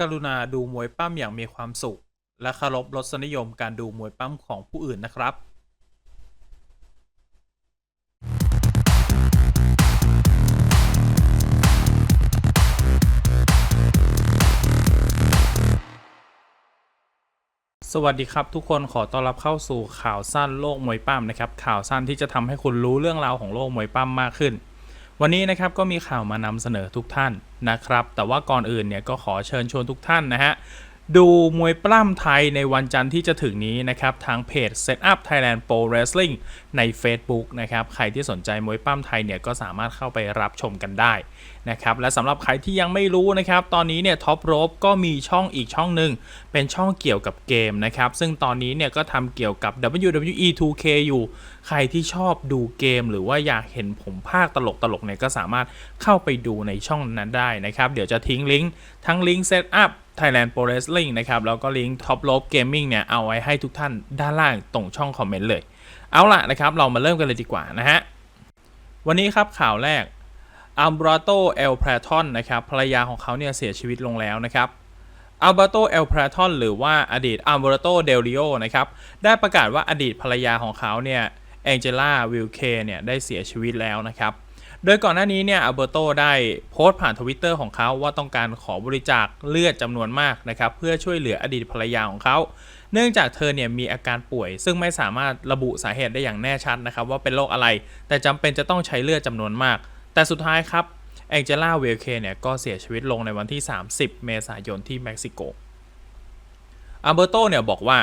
กรุณาดูมวยปั้มอย่างมีความสุข และเคารพรสนิยมการดูมวยปั้มของผู้อื่นนะครับสวัสดีครับทุกคนขอต้อนรับเข้าสู่ข่าวสั้นโลกมวยปั้มนะครับข่าวสั้นที่จะทำให้คุณรู้เรื่องราวของโลกมวยปั้มมากขึ้น วันนี้นะครับก็มีข่าวมานำเสนอทุกท่านนะครับ แต่ว่าก่อนอื่นเนี่ยก็ขอเชิญชวนทุกท่านนะฮะ ดูมวยปล้ำไทยในวันจันทร์ที่จะถึงนี้นะครับ ทางเพจ Set Up Thailand Pro Wrestling ใน Facebook นะครับ ใครที่สนใจมวยปล้ำไทยเนี่ยก็สามารถเข้าไปรับชมกันได้นะครับ และสำหรับใครที่ยังไม่รู้นะครับ ตอนนี้เนี่ยท็อปโรบก็มีช่องอีกช่องหนึ่งเป็นช่องเกี่ยวกับเกมนะครับ ซึ่งตอนนี้เนี่ยก็ทำเกี่ยวกับ WWE 2K อยู่ ใครที่ชอบดูเกม หรือว่าอยากเห็นผมภาคตลกตลกๆเนี่ยก็สามารถเข้าไปดูในช่องนั้นได้นะครับ เดี๋ยวจะทิ้งลิงก์ทั้งลิงก์ Set Up Thailand Pro Wrestling นะครับแล้วก็ลิงก์ Top Rope Gaming เนี่ยเอาไว้ให้ทุกท่านด้านล่างตรงช่องคอมเมนต์เลย เอาล่ะนะครับเรามาเริ่มกันเลยดีกว่านะฮะ วันนี้ครับข่าวแรกอัลบราโตเอลพราทอนนะครับภรรยาของเขาเนี่ยเสียชีวิตลงแล้วนะครับอัลบราโตเอลพราทอนหรือว่าอดีตอัลบราโตเดลิโอนะครับได้ประกาศว่าอดีตภรรยาของเขาเนี่ยแองเจล่าวิลเคเนี่ยได้เสียชีวิตแล้วนะครับ โดยก่อนหน้านี้เนี่ยอัลเบโตได้โพสต์ผ่านทวิตเตอร์ของเขาว่าต้องการขอบริจาคเลือดจำนวนมากนะครับเพื่อช่วยเหลืออดีตภรรยาของเขา เนื่องจากเธอเนี่ยมีอาการป่วย ซึ่งไม่สามารถระบุสาเหตุได้อย่างแน่ชัดนะครับว่าเป็นโรคอะไร แต่จำเป็นจะต้องใช้เลือดจำนวนมาก แต่สุดท้ายครับแองเจล่าเวลเคเนี่ยก็เสียชีวิตลงในวันที่ 30 เมษายนที่เม็กซิโกอัลเบรโตเนี่ยบอกว่า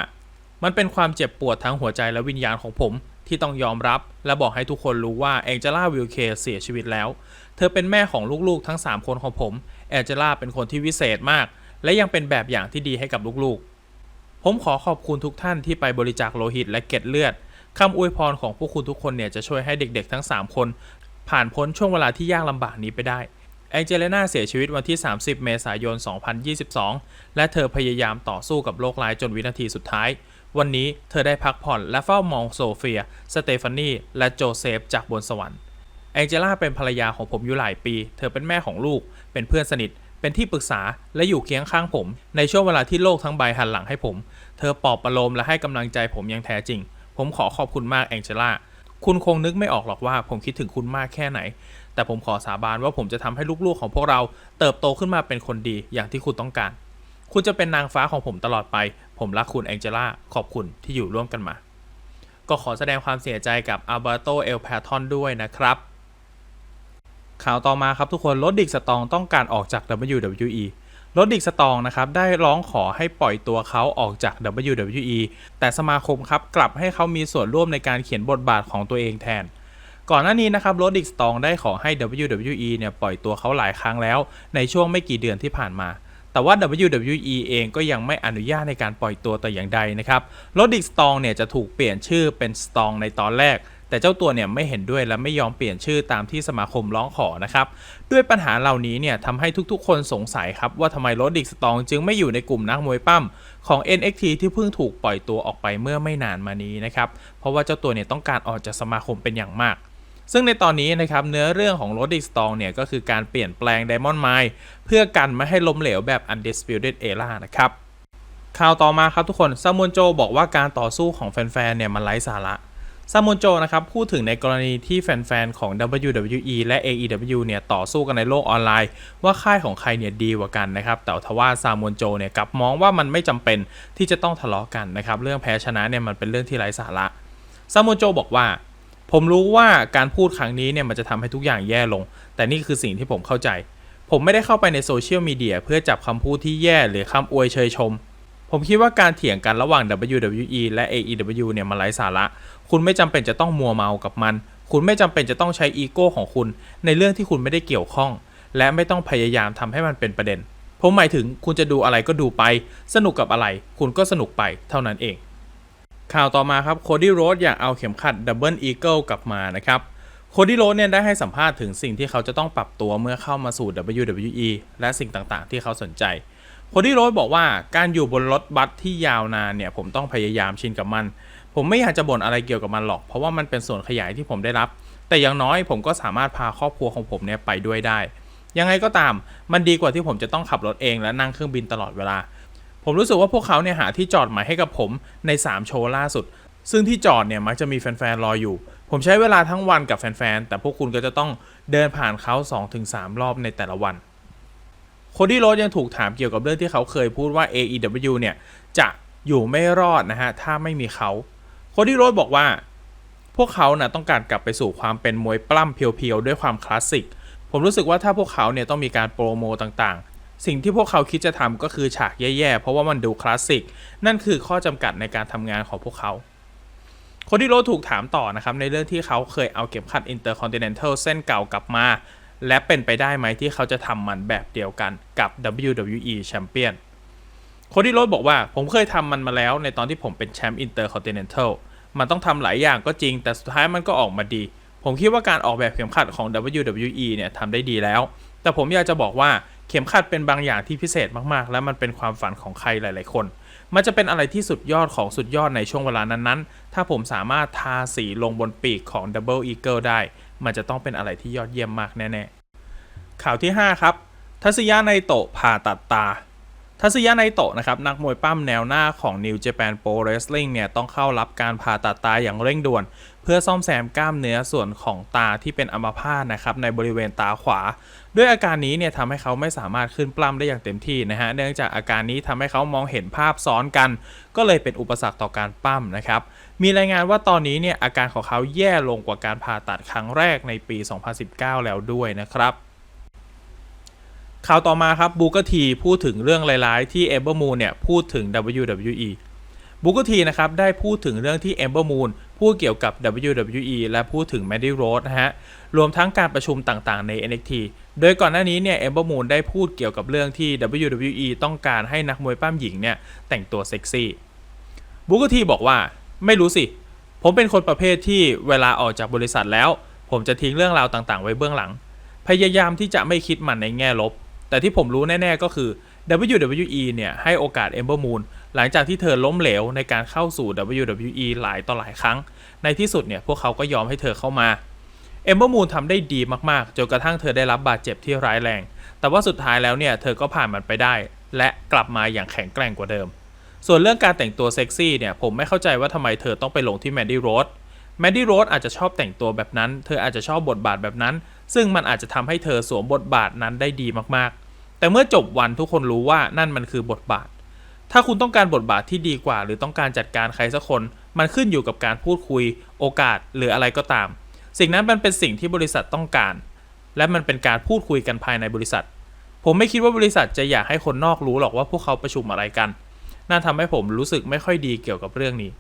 มันเป็นความเจ็บปวดทั้งหัวใจและวิญญาณของผม ที่ต้องยอมรับ และบอกให้ทุกคนรู้ว่าแองเจล่าวิลเคเสียชีวิตแล้ว เธอเป็นแม่ของลูกๆ ทั้ง 3 คนของผม แองเจล่าเป็นคนที่วิเศษมาก และยังเป็นแบบอย่างที่ดีให้กับลูกๆ ผมขอขอบคุณทุกท่านที่ไปบริจาคโลหิตและเกล็ดเลือดคำอวยพรของพวกคุณทุกคนเนี่ยจะช่วยให้เด็กๆ ทั้ง 3 คน ผ่านพ้นช่วงเวลาที่ยากลำบากนี้ไปได้แองเจลิน่าเสียชีวิตวันที่ 30 เมษายน 2022 และเธอพยายามต่อสู้กับโรคร้ายจนวินาทีสุดท้าย วันนี้เธอได้พักผ่อนและเฝ้ามองโซเฟีย สเตฟานีและโจเซฟจากบนสวรรค์แองเจล่าเป็นภรรยาของผมอยู่หลายปี เธอเป็นแม่ของลูก เป็นเพื่อนสนิท เป็นที่ปรึกษาและอยู่เคียงข้างผม ในช่วงเวลาที่โลกทั้งใบหันหลังให้ผม เธอปลอบประโลมและให้กำลังใจผมอย่างแท้จริง ผมขอขอบคุณมากแองเจล่า คุณคงนึกไม่ออกหรอกว่าผมคิดถึงคุณมากแค่ไหน แต่ผมขอสาบานว่าผมจะทำให้ลูกๆของพวกเรา เติบโตขึ้นมาเป็นคนดีอย่างที่คุณต้องการ คุณจะเป็นนางฟ้าของผมตลอดไป ผมรักคุณแองเจล่าขอบคุณที่อยู่ร่วมกันมา ก็ขอแสดงความเสียใจกับอัลเบโตเอลแพทอนด้วยนะครับ ข่าวต่อมาครับทุกคนรถดิกสตองต้องการออกจาก WWE รถดิกสตองนะครับได้ร้องขอให้ปล่อยตัวเขาออกจาก WWE แต่สมาคมครับกลับให้เขามีส่วนร่วมในการเขียนบทบาทของตัวเองแทนก่อนหน้านี้นะครับโรดิกสตองได้ขอให้ WWE เนี่ยปล่อยตัวเขาหลายครั้งแล้ว ในช่วงไม่กี่เดือนที่ผ่านมา แต่ว่า WWE เองก็ยังไม่อนุญาตในการปล่อยตัวแต่อย่างใดนะครับโรดิกสตองเนี่ยจะถูกเปลี่ยนชื่อเป็นสตองในตอนแรก แต่เจ้าตัวเนี่ยไม่เห็นด้วยและไม่ยอมเปลี่ยนชื่อตามที่สมาคมร้องขอนะครับด้วยปัญหาเหล่านี้เนี่ยทำให้ทุกๆ คนสงสัยครับว่าทำไมโรดิกสตองจึงไม่อยู่ในกลุ่มนักมวยปั้มของ NXT ที่เพิ่งถูกปล่อยตัวออกไปเมื่อไม่นานมานี้นะครับเพราะว่าเจ้าตัวเนี่ยต้องการออกจากสมาคมเป็นอย่างมาก ซึ่งในตอนนี้นะครับเนื้อเรื่องของโรดิสตองเนี่ยก็คือการเปลี่ยนแปลงไดมอนด์ไมล์เพื่อกันไม่ให้ล้มเหลวแบบ Undisputed Era นะครับข่าวต่อมาครับทุกคนซามอนโจบอกว่าการต่อสู้ของแฟนๆเนี่ยมันไร้สาระซามอนโจนะครับพูดถึงในกรณีที่แฟนๆของ WWE และ AEW เนี่ยต่อสู้กันในโลกออนไลน์ ว่าค่ายของใครเนี่ยดีกว่ากันนะครับแต่ทว่าซามอนโจเนี่ยกลับมองว่ามันไม่จำเป็นที่จะต้องทะเลาะกันนะครับเรื่องแพ้ชนะเนี่ยมันเป็นเรื่องที่ไร้สาระซามอนโจบอกว่า ผมรู้ว่าการพูดครั้งนี้เนี่ยมันจะทำให้ทุกอย่างแย่ลง แต่นี่คือสิ่งที่ผมเข้าใจ ผมไม่ได้เข้าไปในโซเชียลมีเดียเพื่อจับคำพูดที่แย่หรือคำอวยเชยชม ผมคิดว่าการเถียงกันระหว่าง WWE และ AEW เนี่ยมันไร้สาระ คุณไม่จำเป็นจะต้องมัวเมากับมัน คุณไม่จำเป็นจะต้องใช้อีโก้ของคุณ ในเรื่องที่คุณไม่ได้เกี่ยวข้อง และไม่ต้องพยายามทำให้มันเป็นประเด็น ผมหมายถึงคุณจะดูอะไรก็ดูไป สนุกกับอะไร คุณก็สนุกไปเท่านั้นเอง ข่าวต่อมาครับโคดี้โรดอยากเอาเข็มขัดดับเบิลอีเกิลกลับมานะครับโคดี้โรดเนี่ยได้ให้สัมภาษณ์ถึงสิ่งที่เขาจะต้องปรับตัวเมื่อเข้ามาสู่ WWE และสิ่งต่างๆ ที่เขาสนใจโคดี้โรดบอกว่าการอยู่บนรถบัสที่ยาวนานเนี่ยผมต้องพยายามชินกับมัน ผมไม่อยากจะบ่นอะไรเกี่ยวกับมันหรอก เพราะว่ามันเป็นส่วนขยายที่ผมได้รับ แต่อย่างน้อยผมก็สามารถพาครอบครัวของผมเนี่ยไปด้วยได้ ยังไงก็ตาม มันดีกว่าที่ผมจะต้องขับรถเองและนั่งเครื่องบินตลอดเวลา ผมรู้สึกว่าพวกเขาเนี่ยหาที่จอดใหม่ให้กับผมใน 3 โชว์ล่าสุด ซึ่งที่จอดเนี่ยมักจะมีแฟนๆรออยู่ ผมใช้เวลาทั้งวันกับแฟนๆ แต่พวกคุณก็จะต้องเดินผ่านเขา 2-3 รอบในแต่ละวันโคดี้โรสยังถูกถามเกี่ยวกับเรื่องที่เขาเคยพูดว่า AEW เนี่ยจะอยู่ไม่รอดนะฮะถ้าไม่มีเขาโคดี้โรสบอกว่า พวกเขานะต้องการกลับไปสู่ความเป็นมวยปล้ำเพียวๆด้วยความคลาสสิกผมรู้สึกว่าถ้าพวกเขาเนี่ยต้องมีการโปรโมต่าง สิ่งที่พวกเขาคิดจะทำก็คือฉากแย่ๆ เพราะว่ามันดูคลาสสิก นั่นคือข้อจำกัดในการทำงานของพวกเขา คนที่โรถูกถามต่อนะครับ ในเรื่องที่เขาเคยเอาเข็มขัด Intercontinental เส้นเก่ากลับมา และเป็นไปได้ไหมที่เขาจะทำมันแบบเดียวกันกับ WWE Champion โคดี้โรบอกว่าผมเคยทำมันมาแล้วในตอนที่ผมเป็นแชมป์ Intercontinental มันต้องทำหลายอย่างก็จริง แต่สุดท้ายมันก็ออกมาดี ผมคิดว่าการออกแบบเข็มขัดของ WWE เนี่ยทำได้ดีแล้ว แต่ผมอยากจะบอกว่า เข็มขัดเป็นบางอย่างที่พิเศษมากๆ และมันเป็นความฝันของใครหลาย ๆ คน มันจะเป็นอะไรที่สุดยอดของสุดยอดในช่วงเวลานั้นๆ ถ้าผมสามารถทาสีลงบนปีกของ Double Eagle ได้ มันจะต้องเป็นอะไรที่ยอดเยี่ยมมากแน่ ๆ ข่าวที่ 5 ครับ ทัศยาไนโตะผ่าตัดตา ทัศยาไนโตะนะครับนักมวยปั้มแนวหน้าของ New Japan Pro Wrestling เนี่ยต้องเข้ารับการผ่าตัดตาอย่างเร่งด่วน เพื่อซ่อมแซมกล้ามเนื้อส่วนของตาที่เป็นอัมพาตนะครับในบริเวณตาขวา ด้วยอาการนี้เนี่ยทำให้เขาไม่สามารถขึ้นปล้ำได้อย่างเต็มที่นะฮะเนื่องจากอาการนี้ทำให้เขามองเห็นภาพซ้อนกัน ก็เลยเป็นอุปสรรคต่อการปั้มนะครับมีรายงานว่าตอนนี้เนี่ยอาการของเขาแย่ลงกว่าการผ่าตัดครั้งแรกในปี 2019 แล้วด้วยนะครับ ข่าวต่อมาครับบูกทีพูดถึงเรื่องร้ายๆ ที่เอเบอร์มูนเนี่ยพูดถึง WWE บูกทีนะครับได้พูดถึงเรื่องที่เอเบอร์มูนพูดเกี่ยวกับ WWE และพูดถึง m a d d y Rose นะฮะรวมทั้งการประชุมต่างๆใน NXT โดยก่อนหน้านี้เนี่ยเอเบอร์มูนได้พูดเกี่ยวกับเรื่องที่ WWE ต้องการให้นักมวยปั้มหญิงเนี่ยแต่งตัวเซ็กซี่บูกทีบอกว่าไม่รู้สิ ผมเป็นคนประเภทที่เวลาออกจากบริษัทแล้ว ผมจะทิ้งเรื่องราวต่างๆ ไว้เบื้องหลัง พยายามที่จะไม่คิดมันในแง่ลบ แต่ที่ผมรู้แน่ ๆ ก็คือ WWE เนี่ย ให้โอกาส Ember Moon หลังจากที่เธอล้มเหลวในการเข้าสู่ WWE หลายต่อหลายครั้ง ในที่สุดเนี่ย พวกเขาก็ยอมให้เธอเข้ามา Ember Moon ทำได้ดีมากๆ จนกระทั่งเธอได้รับบาดเจ็บที่ร้ายแรง แต่ว่าสุดท้ายแล้วเนี่ย เธอก็ผ่านมันไปได้ และกลับมาอย่างแข็งแกร่งกว่าเดิม ส่วนเรื่องการแต่งตัวเซ็กซี่เนี่ย ผมไม่เข้าใจว่าทำไมเธอต้องไปลงที่แมนดี้โรสแมนดี้โรสอาจจะชอบแต่งตัวแบบนั้น เธออาจจะชอบบทบาทแบบนั้น ซึ่งมันอาจจะทำให้เธอสวมบทบาทนั้นได้ดีมากๆ แต่เมื่อจบวันทุกคนรู้ว่านั่นมันคือบทบาท ถ้าคุณต้องการบทบาทที่ดีกว่า หรือต้องการจัดการใครสักคน มันขึ้นอยู่กับการพูดคุย โอกาสหรืออะไรก็ตาม สิ่งนั้นมันเป็นสิ่งที่บริษัทต้องการ และมันเป็นการพูดคุยกันภายในบริษัท ผมไม่คิดว่าบริษัทจะอยากให้คนนอกรู้หรอกว่าพวกเขาประชุมอะไรกันน่าทำให้ผมรู้สึกไม่ค่อยดีเกี่ยวกับเรื่องนี้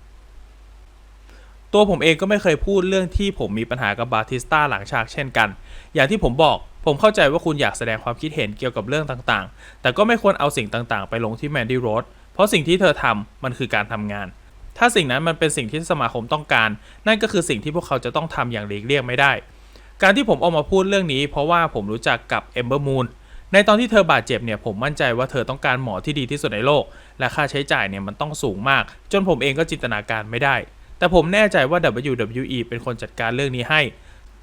ตัวผมเองก็ไม่เคยพูดเรื่องที่ผมมีปัญหากับบาติสตาหลังฉากเช่นกัน อย่างที่ผมบอกผมเข้าใจว่าคุณอยากแสดงความคิดเห็นเกี่ยวกับเรื่องต่างๆ แต่ก็ไม่ควรเอาสิ่งต่างๆ ไปลงที่แมนดี้โรสเพราะสิ่งที่เธอทำมันคือการทำงาน ถ้าสิ่งนั้นมันเป็นสิ่งที่สมาคมต้องการ นั่นก็คือสิ่งที่พวกเขาจะต้องทำอย่างหลีกเลี่ยงไม่ได้ การที่ผมออกมาพูดเรื่องนี้ เพราะว่าผมรู้จักกับเอมเบอร์มูนในตอนที่เธอบาดเจ็บเนี่ยผมมั่นใจว่าเธอต้องการหมอที่ดีที่สุดในโลก และค่าใช้จ่ายเนี่ยมันต้องสูงมาก จนผมเองก็จินตนาการไม่ได้ แต่ผมแน่ใจว่า WWE เป็นคนจัดการเรื่องนี้ให้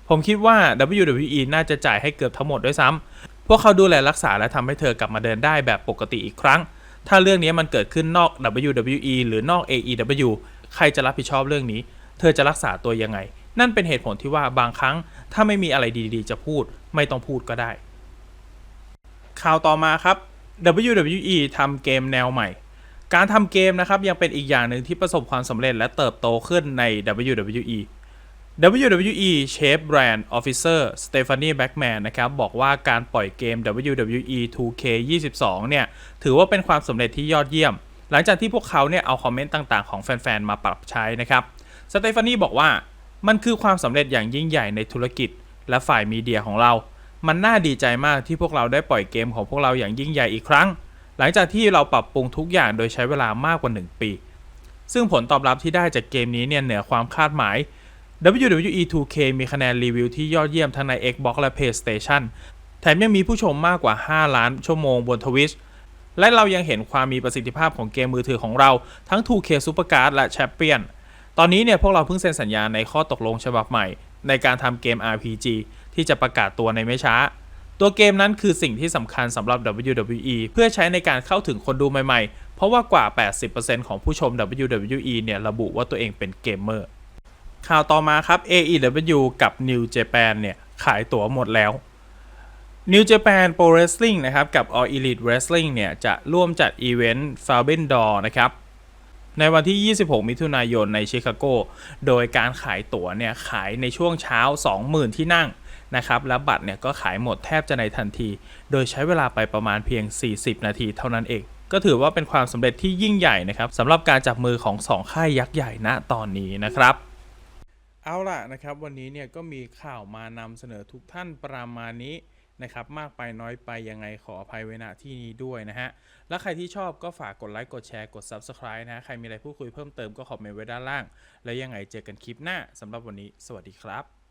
ผมคิดว่า WWE น่าจะจ่ายให้เกือบทั้งหมดด้วยซ้ำพวกเขาดูแลรักษาและทำให้เธอกลับมาเดินได้แบบปกติอีกครั้ง ถ้าเรื่องนี้มันเกิดขึ้นนอก WWE หรือนอก AEW ใครจะรับผิดชอบเรื่องนี้ เธอจะรักษาตัวยังไง นั่นเป็นเหตุผลที่ว่าบางครั้ง ถ้าไม่มีอะไรดีๆ จะพูด ไม่ต้องพูดก็ได้ ข่าวต่อมาครับ WWE ทำเกมแนวใหม่ การทำเกมนะครับยังเป็นอีกอย่างหนึ่งที่ประสบความสำเร็จและเติบโตขึ้นใน WWE WWE Chief Brand Officer Stephanie Backman นะครับบอกว่าการปล่อยเกม WWE 2K22 เนี่ยถือว่าเป็นความสำเร็จที่ยอดเยี่ยม หลังจากที่พวกเขาเนี่ยเอาคอมเมนต์ต่างๆของแฟนๆ มาปรับใช้นะครับสเตฟานีบอกว่ามันคือความสำเร็จอย่างยิ่งใหญ่ในธุรกิจ และฝ่ายมีเดียของเรา มันน่าดีใจมากที่พวกเราได้ปล่อยเกมของพวกเราอย่างยิ่งใหญ่อีกครั้ง หลังจากที่เราปรับปรุงทุกอย่างโดยใช้เวลามากกว่า 1 ปี ซึ่งผลตอบรับที่ได้จากเกมนี้เนี่ยเหนือความคาดหมาย WWE 2K มีคะแนนรีวิวที่ยอดเยี่ยมทั้งใน Xbox และ PlayStation แถมยังมีผู้ชมมากกว่า 5 ล้านชั่วโมงบน Twitch และเรายังเห็นความมีประสิทธิภาพของเกมมือถือของเราทั้ง 2K Supercard และ Champion ตอนนี้เนี่ยพวกเราเพิ่งเซ็นสัญญาในข้อตกลงฉบับใหม่ ในการทำเกม RPG ที่จะประกาศตัวในไม่ช้า ตัวเกมนั้นคือสิ่งที่สำคัญสำหรับ WWE เพื่อใช้ในการเข้าถึงคนดูใหม่ๆ เพราะว่ากว่า 80%ของผู้ชม WWE เนี่ยระบุว่าตัวเองเป็นเกมเมอร์ ข่าวต่อมาครับ AEW กับ New Japan เนี่ยขายตั๋วหมดแล้ว New Japan Pro Wrestling นะครับกับ All Elite Wrestling เนี่ยจะร่วมจัดอีเวนต์ Forbidden Door นะครับในวันที่ 26 มิถุนายนในชิคาโก โดยการขายตั๋วเนี่ยขายในช่วงเช้า 20,000 ที่นั่ง นะครับและบัตรเนี่ยก็ขายหมดแทบจะในทันที โดยใช้เวลาไปประมาณเพียง 40 นาทีเท่านั้นเอง ก็ถือว่าเป็นความสำเร็จที่ยิ่งใหญ่นะครับสำหรับการจับมือของสองค่ายยักษ์ใหญ่ณตอนนี้นะครับเอาล่ะนะครับวันนี้เนี่ยก็มีข่าวมานำเสนอทุกท่านประมาณนี้นะครับมากไปน้อยไปยังไงขออภัยไว้ณที่นี้ด้วยนะฮะ และใครที่ชอบก็ฝากกดไลค์กดแชร์กด Subscribe นะใครมีอะไรพูดคุยเพิ่มเติมก็คอมเมนต์ไว้ด้านล่าง แล้วยังไงเจอกันคลิปหน้าสำหรับวันนี้ สวัสดีครับ